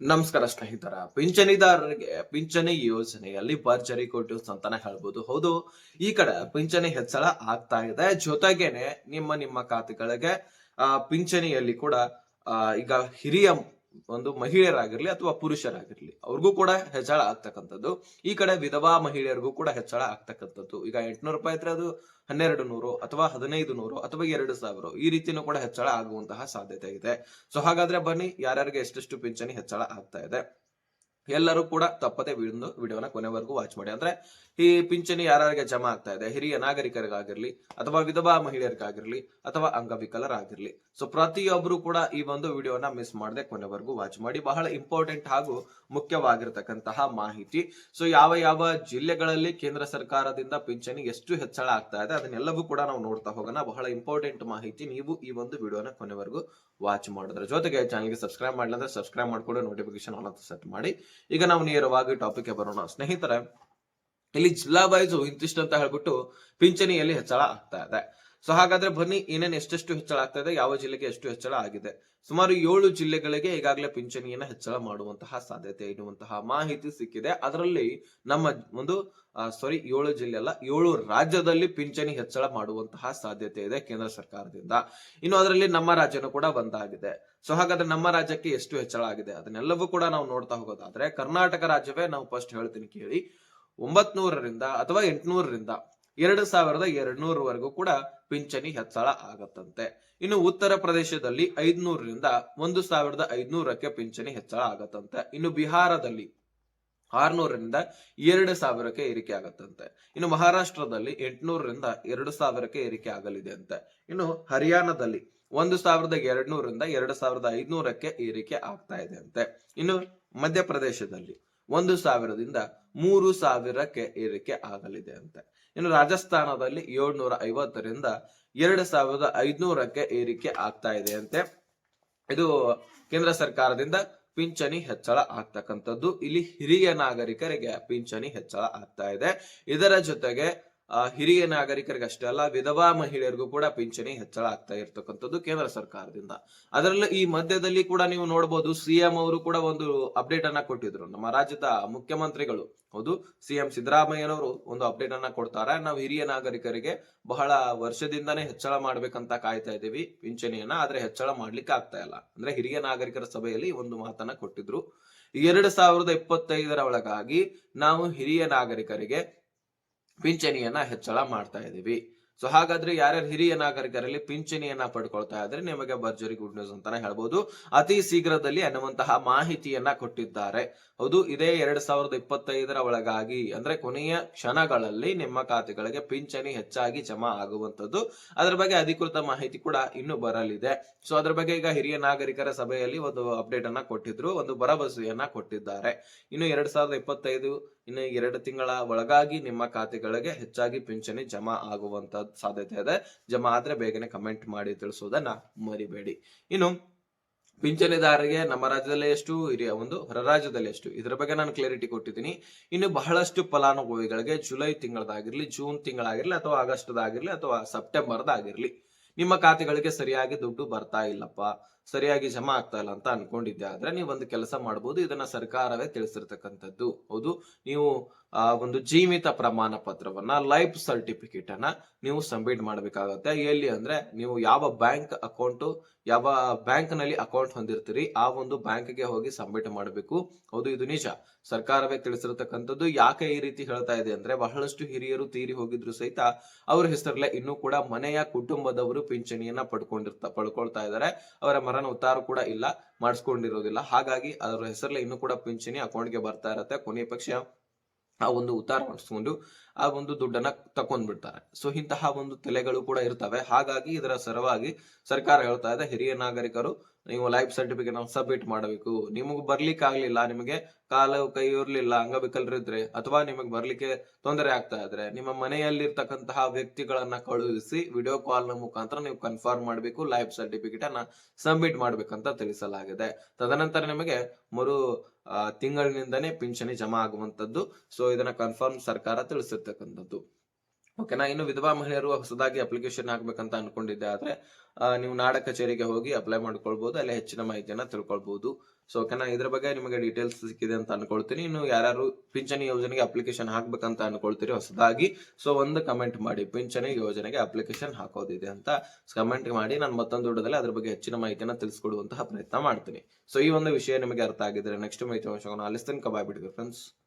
ನಮಸ್ಕಾರ ಸ್ನೇಹಿತರ, ಪಿಂಚಣಿದಾರರಿಗೆ ಪಿಂಚಣಿ ಯೋಜನೆಯಲ್ಲಿ ಭರ್ಜರಿ ಕೊಟ್ಟು ಅಂತಾನೆ ಹೇಳ್ಬೋದು. ಹೌದು, ಈ ಕಡೆ ಪಿಂಚಣಿ ಹೆಚ್ಚಳ ಆಗ್ತಾ ಇದೆ. ಜೊತೆಗೇನೆ ನಿಮ್ಮ ನಿಮ್ಮ ಖಾತೆಗಳಿಗೆ ಪಿಂಚಣಿಯಲ್ಲಿ ಕೂಡ ಈಗ ಹಿರಿಯ ಒಂದು ಮಹಿಳೆಯರಾಗಿರ್ಲಿ ಅಥವಾ ಪುರುಷರಾಗಿರ್ಲಿ, ಅವ್ರಿಗೂ ಕೂಡ ಹೆಚ್ಚಳ ಆಗ್ತಕ್ಕಂಥದ್ದು. ಈ ಕಡೆ ವಿಧವಾ ಮಹಿಳೆಯರಿಗೂ ಕೂಡ ಹೆಚ್ಚಳ ಆಗ್ತಕ್ಕಂಥದ್ದು. ಈಗ ಎಂಟುನೂರು ರೂಪಾಯಿ ಇದ್ರೆ ಅದು ಹನ್ನೆರಡು ನೂರು ಅಥವಾ ಹದಿನೈದು ನೂರು ಅಥವಾ ಎರಡು ಸಾವಿರ ಈ ರೀತಿನೂ ಕೂಡ ಹೆಚ್ಚಳ ಆಗುವಂತಹ ಸಾಧ್ಯತೆ ಇದೆ. ಸೊ ಹಾಗಾದ್ರೆ ಬನ್ನಿ, ಯಾರ್ಯಾರಿಗೆ ಎಷ್ಟೆಷ್ಟು ಪಿಂಚಣಿ ಹೆಚ್ಚಳ ಆಗ್ತಾ ಇದೆ. ಎಲ್ಲರೂ ಕೂಡ ತಪ್ಪದೆ ಒಂದು ವಿಡಿಯೋನ ಕೊನೆವರೆಗೂ ವಾಚ್ ಮಾಡಿ. ಅಂದ್ರೆ ಈ ಪಿಂಚಣಿ ಯಾರ್ಯಾರಿಗೆ ಜಮಾ ಆಗ್ತಾ ಇದೆ? ಹಿರಿಯ ನಾಗರಿಕರಿಗಾಗಿರ್ಲಿ, ಅಥವಾ ವಿಧವಾ ಮಹಿಳೆಯರಿಗಾಗಿರ್ಲಿ, ಅಥವಾ ಅಂಗವಿಕಲರಾಗಿರ್ಲಿ. ಸೊ ಪ್ರತಿಯೊಬ್ಬರು ಕೂಡ ಈ ಒಂದು ವಿಡಿಯೋನ ಮಿಸ್ ಮಾಡದೆ ಕೊನೆವರೆಗೂ ವಾಚ್ ಮಾಡಿ. ಬಹಳ ಇಂಪಾರ್ಟೆಂಟ್ ಹಾಗೂ ಮುಖ್ಯವಾಗಿರತಕ್ಕಂತಹ ಮಾಹಿತಿ. ಸೊ ಯಾವ ಯಾವ ಜಿಲ್ಲೆಗಳಲ್ಲಿ ಕೇಂದ್ರ ಸರ್ಕಾರದಿಂದ ಪಿಂಚಣಿ ಎಷ್ಟು ಹೆಚ್ಚಳ ಆಗ್ತಾ ಇದೆ, ಅದನ್ನೆಲ್ಲವೂ ಕೂಡ ನಾವು ನೋಡ್ತಾ ಹೋಗೋಣ. ಬಹಳ ಇಂಪಾರ್ಟೆಂಟ್ ಮಾಹಿತಿ. ನೀವು ಈ ಒಂದು ವಿಡಿಯೋನ ಕೊನೆವರೆಗೂ ವಾಚ್ ಮಾಡಿದ್ರೆ. ಜೊತೆಗೆ ಚಾನಲ್ಗೆ ಸಬ್ಸ್ಕ್ರೈಬ್ ಮಾಡಿಲ್ಲ ಅಂದ್ರೆ ಸಬ್ಸ್ಕ್ರೈಬ್ ಮಾಡ್ಕೊಂಡು ನೋಟಿಫಿಕೇಶನ್ ಆನ್ ಅಂತ ಸೆಟ್ ಮಾಡಿ. ಈಗ ನಾವು ನೇರವಾಗಿ ಟಾಪಿಕ್ಗೆ ಬರೋಣ. ಸ್ನೇಹಿತರೆ, ಇಲ್ಲಿ ಜಿಲ್ಲಾ ವೈಸು ಇಂತಿಷ್ಟು ಅಂತ ಹೇಳ್ಬಿಟ್ಟು ಪಿಂಚಣಿಯಲ್ಲಿ ಹೆಚ್ಚಳ ಆಗ್ತಾ ಇದೆ. ಸೊ ಹಾಗಾದ್ರೆ ಬನ್ನಿ, ಏನೇನು ಎಷ್ಟೆಷ್ಟು ಹೆಚ್ಚಳ ಆಗ್ತಾ ಇದೆ ಯಾವ ಜಿಲ್ಲೆಗೆ ಎಷ್ಟು ಹೆಚ್ಚಳ ಆಗಿದೆ. ಸುಮಾರು ಏಳು ಜಿಲ್ಲೆಗಳಿಗೆ ಈಗಾಗಲೇ ಪಿಂಚಣಿಯನ್ನ ಹೆಚ್ಚಳ ಮಾಡುವಂತಹ ಸಾಧ್ಯತೆ ಇರುವಂತಹ ಮಾಹಿತಿ ಸಿಕ್ಕಿದೆ. ಅದರಲ್ಲಿ ನಮ್ಮ ಒಂದು ಸಾರಿ ಏಳು ಜಿಲ್ಲೆ ಅಲ್ಲ, ಏಳು ರಾಜ್ಯದಲ್ಲಿ ಪಿಂಚಣಿ ಹೆಚ್ಚಳ ಮಾಡುವಂತಹ ಸಾಧ್ಯತೆ ಇದೆ ಕೇಂದ್ರ ಸರ್ಕಾರದಿಂದ. ಇನ್ನು ಅದರಲ್ಲಿ ನಮ್ಮ ರಾಜ್ಯನೂ ಕೂಡ ಒಂದಾಗಿದೆ ಸೊ ಹಾಗಾದ್ರೆ ನಮ್ಮ ರಾಜ್ಯಕ್ಕೆ ಎಷ್ಟು ಹೆಚ್ಚಳ ಆಗಿದೆ? ಅದನ್ನೆಲ್ಲವೂ ಕೂಡ ನಾವು ನೋಡ್ತಾ ಹೋಗೋದಾದ್ರೆ, ಕರ್ನಾಟಕ ರಾಜ್ಯವೇ ನಾವು ಫಸ್ಟ್ ಹೇಳ್ತೀನಿ ಕೇಳಿ ಒಂಬತ್ನೂರರಿಂದ ಅಥವಾ ಎಂಟುನೂರರಿಂದ, ಎರಡು ಸಾವಿರದ ಎರಡ್ನೂರವರೆಗೂ ಕೂಡ ಪಿಂಚಣಿ ಹೆಚ್ಚಳ ಆಗತ್ತಂತೆ. ಇನ್ನು ಉತ್ತರ ಪ್ರದೇಶದಲ್ಲಿ ಐದ್ನೂರರಿಂದ ಒಂದು ಸಾವಿರದ ಐದ್ನೂರಕ್ಕೆ ಪಿಂಚಣಿ ಹೆಚ್ಚಳ ಆಗತ್ತಂತೆ. ಇನ್ನು ಬಿಹಾರದಲ್ಲಿ ಆರ್ನೂರರಿಂದ ಎರಡು ಸಾವಿರಕ್ಕೆ ಏರಿಕೆ ಆಗತ್ತಂತೆ. ಇನ್ನು ಮಹಾರಾಷ್ಟ್ರದಲ್ಲಿ ಎಂಟುನೂರರಿಂದ ಎರಡು ಸಾವಿರಕ್ಕೆ ಏರಿಕೆ ಆಗಲಿದೆ ಅಂತೆ. ಇನ್ನು ಹರಿಯಾಣದಲ್ಲಿ ಒಂದು ಸಾವಿರದ ಎರಡ್ನೂರರಿಂದ ಎರಡು ಸಾವಿರದ ಐದ್ನೂರಕ್ಕೆ ಏರಿಕೆ ಆಗ್ತಾ ಇದೆ ಅಂತೆ. ಇನ್ನು ಮಧ್ಯಪ್ರದೇಶದಲ್ಲಿ ಒಂದು ಸಾವಿರದಿಂದ ಮೂರು ಸಾವಿರಕ್ಕೆ ಏರಿಕೆ ಆಗಲಿದೆ ಅಂತೆ. ಇನ್ನು ರಾಜಸ್ಥಾನದಲ್ಲಿ ಏಳ್ನೂರ ಐವತ್ತರಿಂದ ಎರಡು ಸಾವಿರದ ಐದ್ನೂರಕ್ಕೆ ಏರಿಕೆ ಆಗ್ತಾ ಇದೆ ಅಂತೆ. ಇದು ಕೇಂದ್ರ ಸರ್ಕಾರದಿಂದ ಪಿಂಚಣಿ ಹೆಚ್ಚಳ ಆಗ್ತಕ್ಕಂಥದ್ದು. ಇಲ್ಲಿ ಹಿರಿಯ ನಾಗರಿಕರಿಗೆ ಪಿಂಚಣಿ ಹೆಚ್ಚಳ ಆಗ್ತಾ ಇದೆ. ಇದರ ಜೊತೆಗೆ ಹಿರಿಯ ನಾಗರಿಕರಿಗೆ ಅಷ್ಟೇ ಅಲ್ಲ, ವಿಧವಾ ಮಹಿಳೆಯರಿಗೂ ಕೂಡ ಪಿಂಚಣಿ ಹೆಚ್ಚಳ ಆಗ್ತಾ ಇರ್ತಕ್ಕಂಥದ್ದು ಕೇಂದ್ರ ಸರ್ಕಾರದಿಂದ. ಅದರಲ್ಲೂ ಈ ಮಧ್ಯದಲ್ಲಿ ಕೂಡ ನೀವು ನೋಡಬಹುದು ಸಿಎಂ ಅವರು ಕೂಡ ಒಂದು ಅಪ್ಡೇಟ್ ಅನ್ನ ಕೊಟ್ಟಿದ್ರು. ನಮ್ಮ ರಾಜ್ಯದ ಮುಖ್ಯಮಂತ್ರಿಗಳು. ಹೌದು ಸಿಎಂ ಸಿದ್ದರಾಮಯ್ಯನವರು ಒಂದು ಅಪ್ಡೇಟ್ ಅನ್ನ ಕೊಡ್ತಾರೆ. ನಾವು ಹಿರಿಯ ನಾಗರಿಕರಿಗೆ ಬಹಳ ವರ್ಷದಿಂದಾನೇ ಹೆಚ್ಚಳ ಮಾಡ್ಬೇಕಂತ ಕಾಯ್ತಾ ಇದ್ದೀವಿ. ಪಿಂಚಣಿಯನ್ನ ಆದ್ರೆ ಹೆಚ್ಚಳ ಮಾಡ್ಲಿಕ್ಕೆ ಆಗ್ತಾ ಇಲ್ಲ. ಅಂದ್ರೆ ಹಿರಿಯ ನಾಗರಿಕರ ಸಭೆಯಲ್ಲಿ ಒಂದು ಮಾತನ್ನ ಕೊಟ್ಟಿದ್ರು. ಎರಡ್ ಸಾವಿರದ ಇಪ್ಪತ್ತೈದರ ಒಳಗಾಗಿ ನಾವು ಹಿರಿಯ ನಾಗರಿಕರಿಗೆ ಪಿಂಚಣಿಯನ್ನ ಹೆಚ್ಚಳ ಮಾಡ್ತಾ ಇದ್ದೀವಿ ಸೊ ಹಾಗಾದ್ರೆ ಯಾರ್ಯಾರು ಹಿರಿಯ ನಾಗರಿಕರಲ್ಲಿ ಪಿಂಚಣಿಯನ್ನ ಪಡ್ಕೊಳ್ತಾ ಇದ್ರೆ, ನಿಮಗೆ ಭರ್ಜರಿ ಗುಡ್ ನ್ಯೂಸ್ ಅಂತಾನೆ ಹೇಳ್ಬಹುದು ಅತಿ ಶೀಘ್ರದಲ್ಲಿ ಅನ್ನುವಂತಹ ಮಾಹಿತಿಯನ್ನ ಕೊಟ್ಟಿದ್ದಾರೆ. ಹೌದು, ಇದೇ ಎರಡ್ ಸಾವಿರದ ಇಪ್ಪತ್ತೈದರ ಒಳಗಾಗಿ, ಅಂದ್ರೆ ಕೊನೆಯ ಕ್ಷಣಗಳಲ್ಲಿ ನಿಮ್ಮ ಖಾತೆಗಳಿಗೆ ಪಿಂಚಣಿ ಹೆಚ್ಚಾಗಿ ಜಮಾ ಆಗುವಂತದ್ದು ಅದರ ಬಗ್ಗೆ ಅಧಿಕೃತ ಮಾಹಿತಿ ಕೂಡ ಇನ್ನು ಬರಲಿದೆ. ಸೊ ಅದ್ರ ಬಗ್ಗೆ ಈಗ ಹಿರಿಯ ನಾಗರಿಕರ ಸಭೆಯಲ್ಲಿ ಒಂದು ಅಪ್ಡೇಟ್ ಅನ್ನ ಕೊಟ್ಟಿದ್ರು, ಒಂದು ಭರವಸೆಯನ್ನ ಕೊಟ್ಟಿದ್ದಾರೆ. ಇನ್ನು ಎರಡ್ ಸಾವಿರದ ಇಪ್ಪತ್ತೈದು, ಇನ್ನು ಎರಡು ತಿಂಗಳ ಒಳಗಾಗಿ ನಿಮ್ಮ ಖಾತೆಗಳಿಗೆ ಹೆಚ್ಚಾಗಿ ಪಿಂಚಣಿ ಜಮಾ ಆಗುವಂತ ಸಾಧ್ಯತೆ ಇದೆ ಜಮಾ ಆದ್ರೆ ಬೇಗನೆ ಕಮೆಂಟ್ ಮಾಡಿ ತಿಳಿಸೋದನ್ನ ಮರಿಬೇಡಿ. ಇನ್ನು, ಪಿಂಚಣಿದಾರರಿಗೆ ನಮ್ಮ ರಾಜ್ಯದಲ್ಲಿ ಎಷ್ಟು, ಹಿರಿಯ ಒಂದು ಹೊರ ರಾಜ್ಯದಲ್ಲಿ ಎಷ್ಟು, ಇದರ ಬಗ್ಗೆ ನಾನು ಕ್ಲಾರಿಟಿ ಕೊಟ್ಟಿದ್ದೀನಿ. ಇನ್ನು ಬಹಳಷ್ಟು ಫಲಾನುಭವಿಗಳಿಗೆ ಜುಲೈ ತಿಂಗಳದಾಗಿರ್ಲಿ, ಜೂನ್ ತಿಂಗಳಾಗಿರ್ಲಿ, ಅಥವಾ ಆಗಸ್ಟ್ದಾಗಿರ್ಲಿ, ಅಥವಾ ಸೆಪ್ಟೆಂಬರ್ದಾಗಿರ್ಲಿ, ನಿಮ್ಮ ಖಾತೆಗಳಿಗೆ ಸರಿಯಾಗಿ ದುಡ್ಡು ಬರ್ತಾ ಇಲ್ಲಪ್ಪ, ಸರಿಯಾಗಿ ಜಮಾ ಆಗ್ತಾ ಇಲ್ಲ ಅಂತ ಅನ್ಕೊಂಡಿದ್ದೆ. ಆದ್ರೆ ನೀವು ಒಂದು ಕೆಲಸ ಮಾಡಬಹುದು ಇದನ್ನ ಸರ್ಕಾರವೇ ತಿಳಿಸಿರ್ತಕ್ಕಂಥದ್ದು. ಹೌದು, ನೀವು ಆ ಒಂದು ಜೀವಿತ ಪ್ರಮಾಣ ಪತ್ರವನ್ನ ಲೈಫ್ ಸರ್ಟಿಫಿಕೇಟ್ ಅನ್ನ ನೀವು ಸಬ್ಮಿಟ್ ಮಾಡಬೇಕಾಗತ್ತೆ. ಎಲ್ಲಿ ಅಂದ್ರೆ ನೀವು ಯಾವ ಬ್ಯಾಂಕ್ ಅಕೌಂಟ್, ಯಾವ ಬ್ಯಾಂಕ್ನಲ್ಲಿ ಅಕೌಂಟ್ ಹೊಂದಿರ್ತೀರಿ, ಆ ಒಂದು ಬ್ಯಾಂಕ್ಗೆ ಹೋಗಿ ಸಬ್ಮಿಟ್ ಮಾಡಬೇಕು. ಹೌದು, ಇದು ನಿಜ. ಸರ್ಕಾರವೇ ತಿಳಿಸಿರ್ತಕ್ಕಂಥದ್ದು ಯಾಕೆ ಈ ರೀತಿ ಹೇಳ್ತಾ ಇದೆ ಅಂದ್ರೆ ಬಹಳಷ್ಟು ಹಿರಿಯರು ತೀರಿ ಹೋಗಿದ್ರು ಸಹಿತ ಅವ್ರ ಹೆಸರಲ್ಲೇ ಇನ್ನೂ ಕೂಡ ಮನೆಯ ಕುಟುಂಬದವರು ಪಿಂಚಣಿಯನ್ನ ಪಡ್ಕೊಂಡಿರ್ತ, ಪಡ್ಕೊಳ್ತಾ ಇದ್ದಾರೆ. ಅವರ ಮರಣ ಉತ್ತಾರ ಕೂಡ ಇಲ್ಲ, ಮಾಡಿಸ್ಕೊಂಡಿರೋದಿಲ್ಲ. ಹಾಗಾಗಿ ಅದರ ಹೆಸರಲ್ಲೇ ಇನ್ನೂ ಕೂಡ ಪಿಂಚಣಿ ಅಕೌಂಟ್ಗೆ ಬರ್ತಾ ಇರತ್ತೆ. ಕೊನೆಯ ಪಕ್ಷ ಆ ಒಂದು ಉತ್ತಾರ ಮಾಡಿಸ್ಕೊಂಡು ಆ ಒಂದು ದುಡ್ಡನ್ನ ತಕೊಂಡ್ಬಿಡ್ತಾರೆ ಸೊ ಇಂತಹ ಒಂದು ತಲೆಗಳು ಕೂಡ ಇರ್ತವೆ. ಹಾಗಾಗಿ ಇದರ ಸರವಾಗಿ ಸರ್ಕಾರ ಹೇಳ್ತಾ ಇದೆ, ಹಿರಿಯ ನಾಗರಿಕರು ನೀವು ಲೈಫ್ ಸರ್ಟಿಫಿಕೇಟ್ ಸಬ್ಮಿಟ್ ಮಾಡಬೇಕು. ನಿಮಗೆ ಬರ್ಲಿಕ್ಕೆ ಆಗ್ಲಿಲ್ಲ, ನಿಮಗೆ ಕಾಲು ಕೈ ಇರ್ಲಿಲ್ಲ ಅಂಗವಿಕಲರಿದ್ರೆ ಅಥವಾ ನಿಮಗೆ ಬರ್ಲಿಕ್ಕೆ ತೊಂದರೆ ಆಗ್ತಾ ಇದ್ರೆ, ನಿಮ್ಮ ಮನೆಯಲ್ಲಿರ್ತಕ್ಕಂತಹ ವ್ಯಕ್ತಿಗಳನ್ನ ಕಳುಹಿಸಿ ವಿಡಿಯೋ ಕಾಲ್ನ ಮುಖಾಂತರ ನೀವು ಕನ್ಫರ್ಮ್ ಮಾಡಬೇಕು ಲೈಫ್ ಸರ್ಟಿಫಿಕೇಟ್ ಅನ್ನ ಸಬ್ಮಿಟ್ ಮಾಡ್ಬೇಕಂತ ತಿಳಿಸಲಾಗಿದೆ. ತದನಂತರ ನಿಮಗೆ ಮರು ತಿಂಗಳಿನಿಂದನೆ ಪಿಂಚಣಿ ಜಮಾ ಆಗುವಂತದ್ದು ಸೊ ಇದನ್ನ ಕನ್ಫರ್ಮ್ ಸರ್ಕಾರ ತಿಳಿಸಿರ್ತಕ್ಕಂಥದ್ದು. ಓಕೆನಾ ಇನ್ನು ವಿಧವಾ ಮಹಿಳೆಯರು ಹೊಸದಾಗಿ ಅಪ್ಲಿಕೇಶನ್ ಹಾಕ್ಬೇಕಂತ ಅನ್ಕೊಂಡಿದ್ದೆ ಆದ್ರೆ ನೀವು ನಾಡ ಕಚೇರಿಗೆ ಹೋಗಿ ಅಪ್ಲೈ ಮಾಡ್ಕೊಳ್ಬಹುದು ಅಲ್ಲಿ ಹೆಚ್ಚಿನ ಮಾಹಿತಿಯನ್ನ ತಿಳ್ಕೊಳ್ಬಹುದು ಸೊ ಓಕೆನಾ ಇದ್ರ ಬಗ್ಗೆ ನಿಮಗೆ ಡೀಟೇಲ್ಸ್ ಸಿಕ್ಕಿದೆ ಅಂತ ಅನ್ಕೊಳ್ತೀನಿ. ಇನ್ನು ಯಾರು ಪಿಂಚಣಿ ಯೋಜನೆಗೆ ಅಪ್ಲಿಕೇಶನ್ ಹಾಕ್ಬೇಕಂತ ಅನ್ಕೊಳ್ತೀರಿ ಹೊಸದಾಗಿ, ಸೊ, ಒಂದು ಕಮೆಂಟ್ ಮಾಡಿ, ಪಿಂಚಣಿ ಯೋಜನೆಗೆ ಅಪ್ಲಿಕೇಶನ್ ಹಾಕೋದಿದೆ ಅಂತ ಕಮೆಂಟ್ ಮಾಡಿ, ನಾನು ಮತ್ತೊಂದು ವಿಡಿಯೋದಲ್ಲಿ ಅದ್ರ ಬಗ್ಗೆ ಹೆಚ್ಚಿನ ಮಾಹಿತಿಯನ್ನ ತಿಳಿಸ್ಕೊಡುವಂತಹ ಪ್ರಯತ್ನ ಮಾಡ್ತೀನಿ. ಸೊ ಈ ಒಂದು ವಿಷಯ ನಿಮಗೆ ಅರ್ಥ ಆಗಿದ್ರೆ ನೆಕ್ಸ್ಟ್ ಮಾಹಿತಿ ಅಂಶವನ್ನು ಅಲ್ಲಿಸ್ತೇನೆ. ಕಬಾಯ್ ಬಿಟ್ಟಿದೆ ಫ್ರೆಂಡ್ಸ್